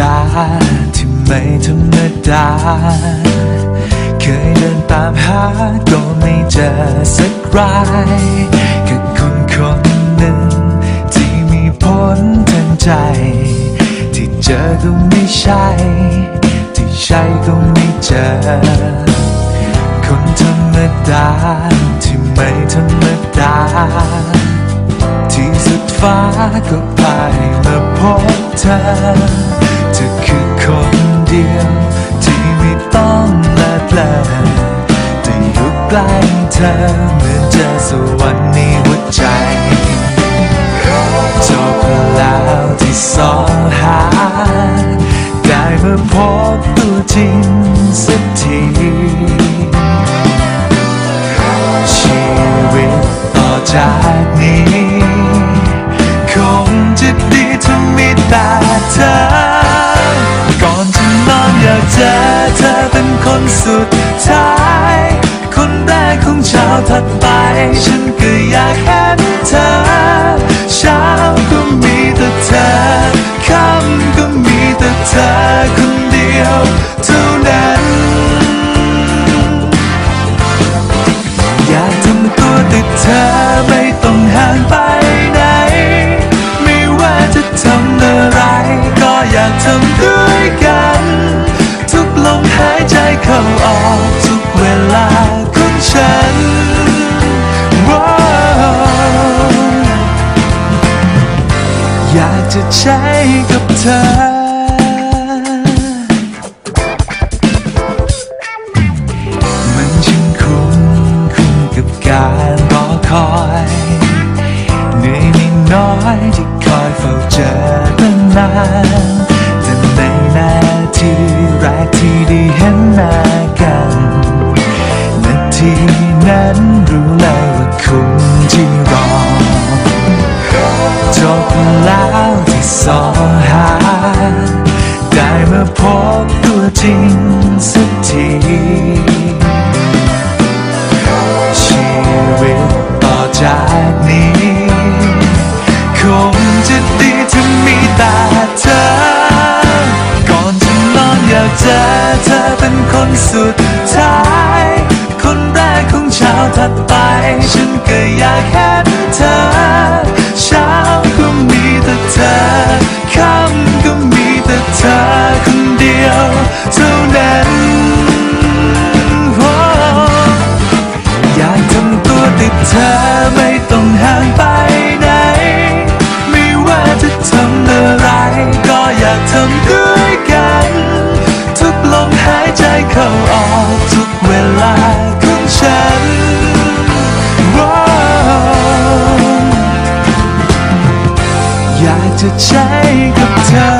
ดาที่ไม่ธรรมดา เคยเดินตามหาก็ไม่เจอสักรายแค่คนคนหนึ่ง ที่มีผลทางใจ ที่เจอก็ไม่ใช่ ที่ใช่ก็ไม่เจอ คนธรรมดาที่ไม่ธรรมดา ที่สุดฟ้าก็พา แต่อยู่ใกล้เธอเหมือนเจอสวรรค์ในหัวใจจบแล้วที่สองหา ได้มาพบตัวจริงสักทีชีวิตต่อจากนี้ คงจะดีถ้ามีแต่เธอ ก่อนจะนอนอยากเจอเธอเป็นคนสุดท้ายาถัดไป ฉันก็อยากเห็นเธอ เช้าก็มีแต่เธอ ค่ำก็มีแต่เธอคนเดียวเท่านั้น อยากทำตัวติดเธอไม่ต้องห่างไปไหน ไม่ว่าจะทำอะไร ก็อยากทำด้วยกัน ทุกลมหายใจเข้าออกทุกเวลาของฉัน จะใช้กับเธอมันช่างคุ้มคุ้มกับการรอคอยเหนื่อยน้อยที่คอยเฝ้าเจอตั้งนานแต่ในนาทีแรกที่ได้เห็นหน้ากัน นาทีนั้นรู้เลยว่าคุ้มที่รอจบแล้ว ที่สอหา ได้มาพบตัวจริงสักทีชีวิตต่อจากนี้ คงจะดีถ้ามีแต่เธอ ก่อนจะนอนอยากเจอเธอเป็นคนสุดท้าย คนแรกของเช้าถัดไป ฉันก็อยากเห็นเธอ จะใช้กับเธอ